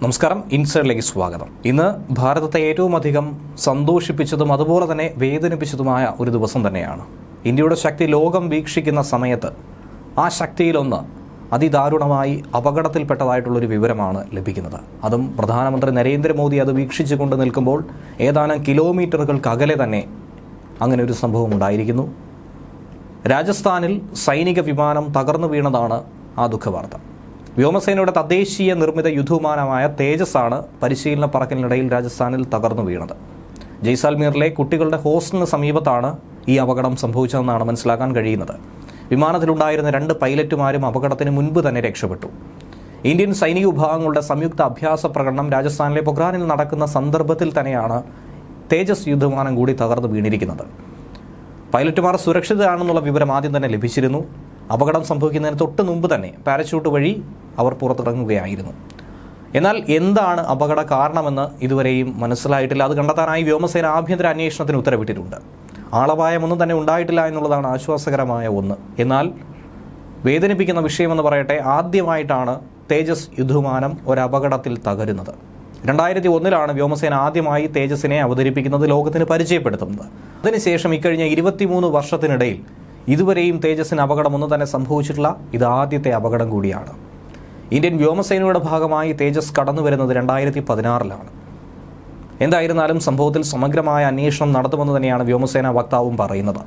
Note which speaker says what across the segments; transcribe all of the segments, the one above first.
Speaker 1: നമസ്കാരം ഇൻസൈഡിലേക്ക് സ്വാഗതം. ഇന്ന് ഭാരതത്തെ ഏറ്റവും അധികം സന്തോഷിപ്പിച്ചതും അതുപോലെ തന്നെ വേദനിപ്പിച്ചതുമായ ഒരു ദിവസം തന്നെയാണ്. ഇന്ത്യയുടെ ശക്തി ലോകം വീക്ഷിക്കുന്ന സമയത്ത് ആ ശക്തിയിലൊന്ന് അതിദാരുണമായി അപകടത്തിൽപ്പെട്ടതായിട്ടുള്ളൊരു വിവരമാണ് ലഭിക്കുന്നത്. അതും പ്രധാനമന്ത്രി നരേന്ദ്രമോദി അത് വീക്ഷിച്ചുകൊണ്ട് നിൽക്കുമ്പോൾ ഏതാനും കിലോമീറ്ററുകൾക്ക് അകലെ തന്നെ അങ്ങനെ ഒരു സംഭവം ഉണ്ടായിരിക്കുന്നു. രാജസ്ഥാനിൽ സൈനിക വിമാനം തകർന്നു വീണതാണ് ആ ദുഃഖവാർത്ത. വ്യോമസേനയുടെ തദ്ദേശീയ നിർമ്മിത യുദ്ധവിമാനമായ തേജസ് ആണ് പരിശീലന പറക്കലിനിടയിൽ രാജസ്ഥാനിൽ തകർന്നു വീണത്. ജയ്സാൽമീറിലെ കുട്ടികളുടെ ഹോസ്റ്റലിന് സമീപത്താണ് ഈ അപകടം സംഭവിച്ചതെന്നാണ് മനസ്സിലാക്കാൻ കഴിയുന്നത്. വിമാനത്തിലുണ്ടായിരുന്ന രണ്ട് പൈലറ്റുമാരും അപകടത്തിന് മുൻപ് തന്നെ രക്ഷപ്പെട്ടു. ഇന്ത്യൻ സൈനിക വിഭാഗങ്ങളുടെ സംയുക്ത അഭ്യാസ പ്രകടനം രാജസ്ഥാനിലെ പൊഖ്രാനിൽ നടക്കുന്ന സന്ദർഭത്തിൽ തന്നെയാണ് തേജസ് യുദ്ധവിമാനം കൂടി തകർന്നു വീണിരിക്കുന്നത്. പൈലറ്റുമാർ സുരക്ഷിതരാണെന്നുള്ള വിവരം ആദ്യം തന്നെ ലഭിച്ചിരുന്നു. അപകടം സംഭവിക്കുന്നതിന് തൊട്ട് മുമ്പ് തന്നെ പാരച്യൂട്ട് വഴി അവർ പുറത്തിറങ്ങുകയായിരുന്നു. എന്നാൽ എന്താണ് അപകട കാരണമെന്ന് ഇതുവരെയും മനസ്സിലായിട്ടില്ല. അത് കണ്ടെത്താനായി വ്യോമസേന ആഭ്യന്തര അന്വേഷണത്തിന് ഉത്തരവിട്ടിട്ടുണ്ട്. ആളപായമൊന്നും തന്നെ ഉണ്ടായിട്ടില്ല എന്നുള്ളതാണ് ആശ്വാസകരമായ ഒന്ന്. എന്നാൽ വേദനിപ്പിക്കുന്ന വിഷയമെന്ന് പറയട്ടെ ആദ്യമായിട്ടാണ് തേജസ് യുദ്ധമാനം ഒരപകടത്തിൽ തകരുന്നത്. രണ്ടായിരത്തി ഒന്നിലാണ് വ്യോമസേന ആദ്യമായി തേജസിനെ അവതരിപ്പിക്കുന്നത് ലോകത്തിന് പരിചയപ്പെടുത്തുന്നത്. അതിനുശേഷം ഇക്കഴിഞ്ഞ ഇരുപത്തിമൂന്ന് വർഷത്തിനിടയിൽ ഇതുവരെയും തേജസിന് അപകടമൊന്നും തന്നെ സംഭവിച്ചിട്ടില്ല. ഇത് ആദ്യത്തെ അപകടം കൂടിയാണ്. ഇന്ത്യൻ വ്യോമസേനയുടെ ഭാഗമായി തേജസ് കടന്നു വരുന്നത് രണ്ടായിരത്തി പതിനാറിലാണ് എന്തായിരുന്നാലും സംഭവത്തിൽ സമഗ്രമായ അന്വേഷണം നടത്തുമെന്ന് തന്നെയാണ് വ്യോമസേനാ വക്താവും പറയുന്നത്.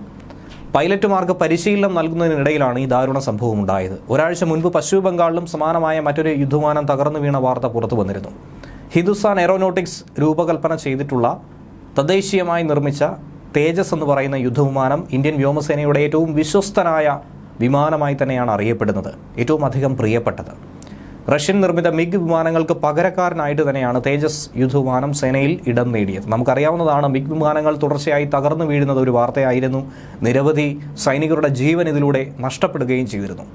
Speaker 1: പൈലറ്റുമാർക്ക് പരിശീലനം നൽകുന്നതിനിടയിലാണ് ഈ ദാരുണ സംഭവം ഉണ്ടായത് ഒരാഴ്ച മുൻപ് പശ്ചിമ ബംഗാളിലും സമാനമായ മറ്റൊരു യുദ്ധവിമാനം തകർന്നു വീണ വാർത്ത പുറത്തു വന്നിരുന്നു. ഹിന്ദുസ്ഥാൻ എയറോനോട്ടിക്സ് രൂപകൽപ്പന ചെയ്തിട്ടുള്ള തദ്ദേശീയമായി നിർമ്മിച്ച തേജസ് എന്ന് പറയുന്ന യുദ്ധവിമാനം ഇന്ത്യൻ വ്യോമസേനയുടെ ഏറ്റവും വിശ്വസ്തനായ വിമാനമായി തന്നെയാണ് അറിയപ്പെടുന്നത്. ഏറ്റവും അധികം പ്രിയപ്പെട്ടത്. റഷ്യൻ നിർമ്മിത മിഗ് വിമാനങ്ങൾക്ക് പകരക്കാരനായിട്ട് തന്നെയാണ് തേജസ് യുദ്ധവിമാനം സേനയിൽ ഇടം നേടിയത്. നമുക്കറിയാവുന്നതാണ് മിഗ് വിമാനങ്ങൾ തുടർച്ചയായി തകർന്നു വീഴുന്നത് ഒരു വാർത്തയായിരുന്നു. നിരവധി സൈനികരുടെ ജീവൻ ഇതിലൂടെ നഷ്ടപ്പെടുകയും ചെയ്തിരുന്നു.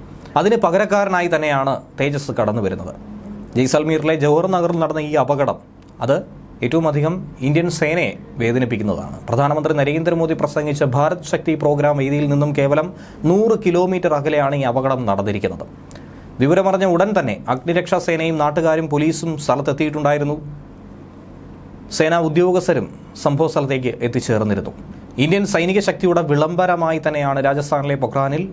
Speaker 1: അതിന് പകരക്കാരനായി തന്നെയാണ് തേജസ് കടന്നു വരുന്നത്. ജയ്സൽമീറിലെ ജവഹർ നഗറിൽ നടന്ന ഈ അപകടം അത് ഏറ്റവും അധികം ഇന്ത്യൻ സേനയെ വേദനിപ്പിക്കുന്നതാണ്. പ്രധാനമന്ത്രി നരേന്ദ്രമോദി പ്രസംഗിച്ച ഭാരത് ശക്തി പ്രോഗ്രാം വേദിയിൽ നിന്നും കേവലം നൂറ് കിലോമീറ്റർ അകലെയാണ് ഈ അപകടം നടന്നിരിക്കുന്നത്. വിവരമറിഞ്ഞ ഉടൻ തന്നെ അഗ്നിരക്ഷാ സേനയും നാട്ടുകാരും പോലീസും സ്ഥലത്തെത്തിയിട്ടുണ്ടായിരുന്നു. സേനാ ഉദ്യോഗസ്ഥരും സംഭവ സ്ഥലത്തേക്ക് എത്തിച്ചേർന്നിരുന്നു. ഇന്ത്യൻ സൈനിക ശക്തിയുടെ വിളംബരമായി തന്നെയാണ് രാജസ്ഥാനിലെ പൊഖ്രാനിൽ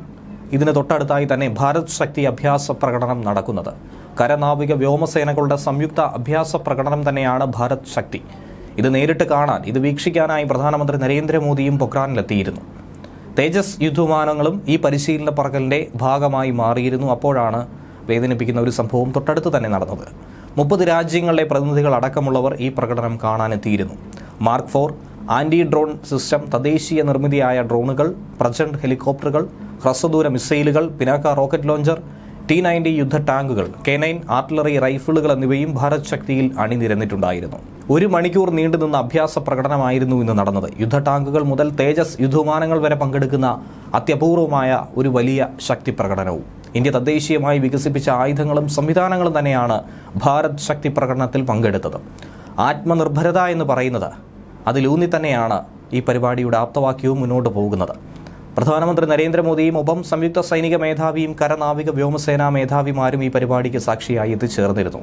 Speaker 1: ഇതിന് തൊട്ടടുത്തായി തന്നെ ഭാരത് ശക്തി അഭ്യാസ പ്രകടനം നടക്കുന്നത്. കരനാവിക വ്യോമസേനകളുടെ സംയുക്ത അഭ്യാസ പ്രകടനം തന്നെയാണ് ഭാരത് ശക്തി. ഇത് നേരിട്ട് കാണാൻ ഇത് വീക്ഷിക്കാനായി പ്രധാനമന്ത്രി നരേന്ദ്രമോദിയും പൊഖ്രാനിലെത്തിയിരുന്നു തേജസ് യുദ്ധവിമാനങ്ങളും ഈ പരിശീലന പറക്കലിന്റെ ഭാഗമായി മാറിയിരുന്നു. അപ്പോഴാണ് വേദനിപ്പിക്കുന്ന ഒരു സംഭവം തൊട്ടടുത്ത് തന്നെ നടന്നത്. മുപ്പത് രാജ്യങ്ങളിലെ പ്രതിനിധികൾ അടക്കമുള്ളവർ ഈ പ്രകടനം കാണാനെത്തിയിരുന്നു. Mark four anti drone system തദ്ദേശീയ നിർമ്മിതിയായ ഡ്രോണുകൾ പ്രജൻഡ് ഹെലികോപ്റ്ററുകൾ ഹ്രസ്വദൂര മിസൈലുകൾ Pinaka rocket launcher T ninety യുദ്ധ ടാങ്കുകൾ കെ നയൻ ആർട്ടിലറി റൈഫിളുകൾ എന്നിവയും ഭാരത് ശക്തിയിൽ അണിനിരന്നിട്ടുണ്ടായിരുന്നു. ഒരു മണിക്കൂർ നീണ്ടുനിന്ന അഭ്യാസ പ്രകടനമായിരുന്നു ഇന്ന് നടന്നത്. യുദ്ധ ടാങ്കുകൾ മുതൽ തേജസ് യുദ്ധവിമാനങ്ങൾ വരെ പങ്കെടുക്കുന്ന അത്യപൂർവമായ ഒരു വലിയ ശക്തി പ്രകടനവും. ഇന്ത്യ തദ്ദേശീയമായി വികസിപ്പിച്ച ആയുധങ്ങളും സംവിധാനങ്ങളും തന്നെയാണ് ഭാരത് ശക്തി പ്രകടനത്തിൽ പങ്കെടുത്തത്. ആത്മനിർഭരത എന്ന് പറയുന്നത് അതിലൂന്നി തന്നെയാണ് ഈ പരിപാടിയുടെ ആപ്തവാക്യവും മുന്നോട്ട് പോകുന്നത്. പ്രധാനമന്ത്രി നരേന്ദ്രമോദിയും ഒപ്പം സംയുക്ത സൈനിക മേധാവിയും കരനാവിക വ്യോമസേനാ മേധാവിമാരും ഈ പരിപാടിക്ക് സാക്ഷിയായി എത്തിച്ചേർന്നിരുന്നു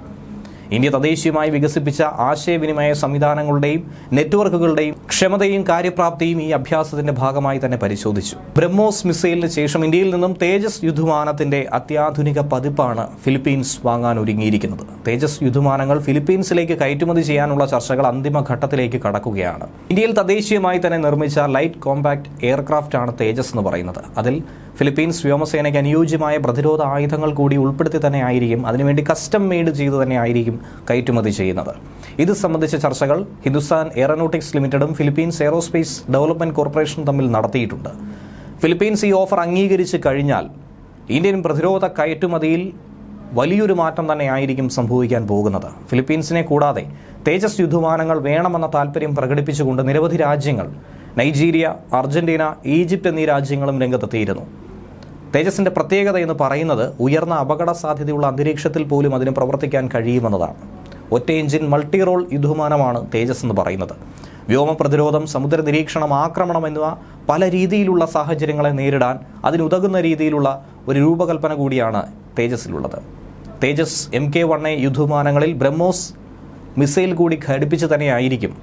Speaker 1: ഇന്ത്യ തദ്ദേശീയമായി വികസിപ്പിച്ച ആശയവിനിമയ സംവിധാനങ്ങളുടെയും നെറ്റ്വർക്കുകളുടെയും ക്ഷമതയും കാര്യപ്രാപ്തിയും ഈ അഭ്യാസത്തിന്റെ ഭാഗമായി തന്നെ പരിശോധിച്ചു. ബ്രഹ്മോസ് മിസൈലിന് ശേഷം ഇന്ത്യയിൽ നിന്നും തേജസ് യുദ്ധമാനത്തിന്റെ അത്യാധുനിക പതിപ്പാണ് ഫിലിപ്പീൻസ് വാങ്ങാൻ ഒരുങ്ങിയിരിക്കുന്നത്. തേജസ് യുദ്ധമാനങ്ങൾ ഫിലിപ്പീൻസിലേക്ക് കയറ്റുമതി ചെയ്യാനുള്ള ചർച്ചകൾ അന്തിമ ഘട്ടത്തിലേക്ക് കടക്കുകയാണ്. ഇന്ത്യയിൽ തദ്ദേശീയമായി തന്നെ നിർമ്മിച്ച ലൈറ്റ് കോമ്പാക്ട് എയർക്രാഫ്റ്റ് ആണ് തേജസ് എന്ന് പറയുന്നത്. അതിൽ ഫിലിപ്പീൻസ് വ്യോമസേനയ്ക്ക് അനുയോജ്യമായ പ്രതിരോധ ആയുധങ്ങൾ കൂടി ഉൾപ്പെടുത്തി തന്നെ ആയിരിക്കും. അതിനുവേണ്ടി കസ്റ്റം മെയ്ഡ് ചെയ്ത് തന്നെ ആയിരിക്കും കയറ്റുമതി ചെയ്യുന്നത്. ഇത് സംബന്ധിച്ച ചർച്ചകൾ ഹിന്ദുസ്ഥാൻ എയറോനോട്ടിക്സ് ലിമിറ്റഡും ഫിലിപ്പീൻസ് എയറോസ്പേസ് ഡെവലപ്മെന്റ് കോർപ്പറേഷനും തമ്മിൽ നടത്തിയിട്ടുണ്ട്. ഫിലിപ്പീൻസ് ഈ ഓഫർ അംഗീകരിച്ച് കഴിഞ്ഞാൽ ഇന്ത്യൻ പ്രതിരോധ കയറ്റുമതിയിൽ വലിയൊരു മാറ്റം തന്നെ ആയിരിക്കും സംഭവിക്കാൻ പോകുന്നത്. ഫിലിപ്പീൻസിനെ കൂടാതെ തേജസ് യുദ്ധവിമാനങ്ങൾ വേണമെന്ന താല്പര്യം പ്രകടിപ്പിച്ചുകൊണ്ട് നിരവധി രാജ്യങ്ങൾ നൈജീരിയ അർജന്റീന ഈജിപ്ത് എന്നീ രാജ്യങ്ങളും രംഗത്തെത്തിയിരുന്നു. തേജസിന്റെ പ്രത്യേകത എന്ന് പറയുന്നത് ഉയർന്ന അപകട സാധ്യതയുള്ള അന്തരീക്ഷത്തിൽ പോലും അതിന് പ്രവർത്തിക്കാൻ കഴിയുമെന്നതാണ്. ഒറ്റ എഞ്ചിൻ മൾട്ടി റോൾ യുദ്ധമാനമാണ് തേജസ് എന്ന് പറയുന്നത്. വ്യോമ പ്രതിരോധം സമുദ്ര നിരീക്ഷണം ആക്രമണം എന്നിവ പല രീതിയിലുള്ള സാഹചര്യങ്ങളെ നേരിടാൻ അതിനുതകുന്ന രീതിയിലുള്ള ഒരു രൂപകൽപ്പന കൂടിയാണ് തേജസ്സിലുള്ളത്. Tejas M K one A യുദ്ധമാനങ്ങളിൽ BrahMos missile കൂടി ഘടിപ്പിച്ച് തന്നെയായിരിക്കും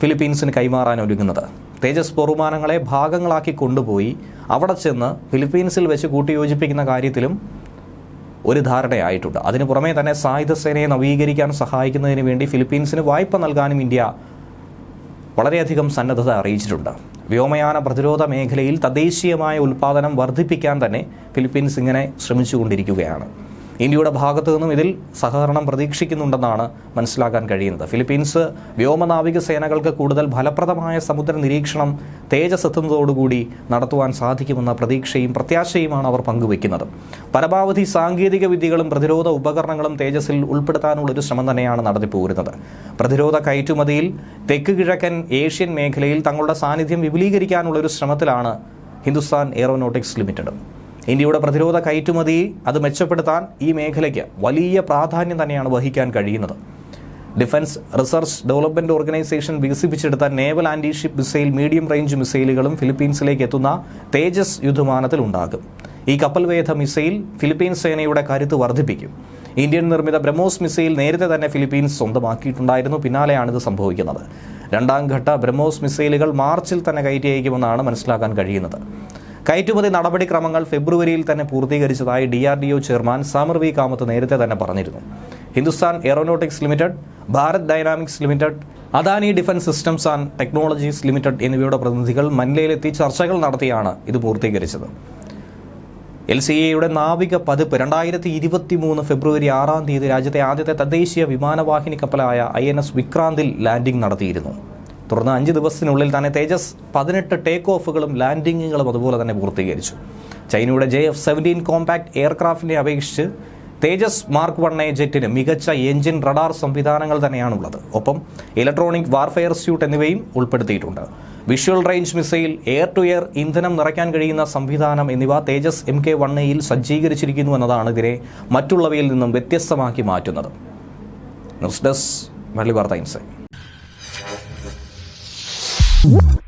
Speaker 1: ഫിലിപ്പീൻസിന് കൈമാറാൻ ഒരുങ്ങുന്നത്. തേജസ് പൊറുമാനങ്ങളെ ഭാഗങ്ങളാക്കി കൊണ്ടുപോയി അവിടെ ചെന്ന് ഫിലിപ്പീൻസിൽ വെച്ച് കൂട്ടിയോജിപ്പിക്കുന്ന കാര്യത്തിലും ഒരു ധാരണയായിട്ടുണ്ട്. അതിനു പുറമെ തന്നെ സായുധ സേനയെ നവീകരിക്കാൻ സഹായിക്കുന്നതിന് വേണ്ടി ഫിലിപ്പീൻസിന് വായ്പ നൽകാനും ഇന്ത്യ വളരെയധികം സന്നദ്ധത അറിയിച്ചിട്ടുണ്ട്. വ്യോമയാന പ്രതിരോധ മേഖലയിൽ തദ്ദേശീയമായ ഉൽപ്പാദനം വർദ്ധിപ്പിക്കാൻ തന്നെ ഫിലിപ്പീൻസ് ഇങ്ങനെ ശ്രമിച്ചുകൊണ്ടിരിക്കുകയാണ്. ഇന്ത്യയുടെ ഭാഗത്തു നിന്നും ഇതിൽ സഹകരണം പ്രതീക്ഷിക്കുന്നുണ്ടെന്നാണ് മനസ്സിലാക്കാൻ കഴിയുന്നത്. ഫിലിപ്പീൻസ് വ്യോമനാവിക സേനകൾക്ക് കൂടുതൽ ഫലപ്രദമായ സമുദ്ര നിരീക്ഷണം തേജസ് എത്തുന്നതോടുകൂടി നടത്തുവാൻ സാധിക്കുമെന്ന പ്രതീക്ഷയും പ്രത്യാശയുമാണ് അവർ പങ്കുവയ്ക്കുന്നത്. പരമാവധി സാങ്കേതിക വിദ്യകളും പ്രതിരോധ ഉപകരണങ്ങളും തേജസ്സിൽ ഉൾപ്പെടുത്താനുള്ള ഒരു ശ്രമം തന്നെയാണ് നടത്തിപ്പോരുന്നത് പ്രതിരോധ കയറ്റുമതിയിൽ തെക്ക് കിഴക്കൻ ഏഷ്യൻ മേഖലയിൽ തങ്ങളുടെ സാന്നിധ്യം വിപുലീകരിക്കാനുള്ള ഒരു ശ്രമത്തിലാണ് ഹിന്ദുസ്ഥാൻ എയറോനോട്ടിക്സ് ലിമിറ്റഡ്. ഇന്ത്യയുടെ പ്രതിരോധ കയറ്റുമതി അത് മെച്ചപ്പെടുത്താൻ ഈ മേഖലയ്ക്ക് വലിയ പ്രാധാന്യം തന്നെയാണ് വഹിക്കാൻ കഴിയുന്നത്. ഡിഫൻസ് റിസർച്ച് ഡെവലപ്മെന്റ് ഓർഗനൈസേഷൻ വികസിപ്പിച്ചെടുത്ത naval anti ship missile medium range മിസൈലുകളും ഫിലിപ്പീൻസിലേക്ക് എത്തുന്ന തേജസ് യുദ്ധമാനത്തിൽ ഉണ്ടാകും. ഈ കപ്പൽവേധ മിസൈൽ ഫിലിപ്പീൻസ് സേനയുടെ കരുത്ത് വർദ്ധിപ്പിക്കും. ഇന്ത്യൻ നിർമ്മിത ബ്രഹ്മോസ് മിസൈൽ നേരത്തെ തന്നെ ഫിലിപ്പീൻസ് സ്വന്തമാക്കിയിട്ടുണ്ടായിരുന്നു. പിന്നാലെയാണ് ഇത് സംഭവിക്കുന്നത്. രണ്ടാം ഘട്ട ബ്രഹ്മോസ് മിസൈലുകൾ മാർച്ചിൽ തന്നെ കയറ്റി അയക്കുമെന്നാണ് മനസ്സിലാക്കാൻ കഴിയുന്നത്. കയറ്റുമതി നടപടിക്രമങ്ങൾ ഫെബ്രുവരിയിൽ തന്നെ പൂർത്തീകരിച്ചതായി D R D O chairman Samir V Kamat നേരത്തെ തന്നെ പറഞ്ഞിരുന്നു. Hindustan aeronautics limited Bharat dynamics limited Adani defence systems and technologies limited എന്നിവയുടെ പ്രതിനിധികൾ മൻലയിലെത്തി ചർച്ചകൾ നടത്തിയാണ് ഇത് പൂർത്തീകരിച്ചത്. എൽ സി എയുടെ നാവിക പതിപ്പ് രണ്ടായിരത്തി ഇരുപത്തി മൂന്ന് ഫെബ്രുവരി ആറാം തീയതി രാജ്യത്തെ ആദ്യത്തെ തദ്ദേശീയ വിമാനവാഹിനി കപ്പലായ ഐ എൻ എസ് വിക്രാന്തിൽ ലാൻഡിംഗ് നടത്തിയിരുന്നു. തുടർന്ന് അഞ്ച് ദിവസത്തിനുള്ളിൽ തന്നെ തേജസ് പതിനെട്ട് ടേക്ക് ഓഫുകളും ലാൻഡിങ്ങുകളും അതുപോലെ തന്നെ പൂർത്തീകരിച്ചു. ചൈനയുടെ ജെ എഫ് സെവന്റീൻ കോമ്പാക്ട് എയർക്രാഫ്റ്റിനെ അപേക്ഷിച്ച് തേജസ് മാർക്ക് വൺ എ ജെറ്റിന് മികച്ച എഞ്ചിൻ റഡാർ സംവിധാനങ്ങൾ തന്നെയാണുള്ളത്. ഒപ്പം ഇലക്ട്രോണിക് വാർഫെയർ സ്യൂട്ട് എന്നിവയും ഉൾപ്പെടുത്തിയിട്ടുണ്ട്. Visual range missile air to air ഇന്ധനം നിറയ്ക്കാൻ കഴിയുന്ന സംവിധാനം എന്നിവ തേജസ് എം കെ വൺ എയിൽ സജ്ജീകരിച്ചിരിക്കുന്നു എന്നതാണ് ഇതിനെ മറ്റുള്ളവയിൽ നിന്നും വ്യത്യസ്തമാക്കി മാറ്റുന്നത്. ന്യൂസ് ഡെസ്ക് മലബാർ വാർത്ത ഇൻസൈറ്റ് Whoop.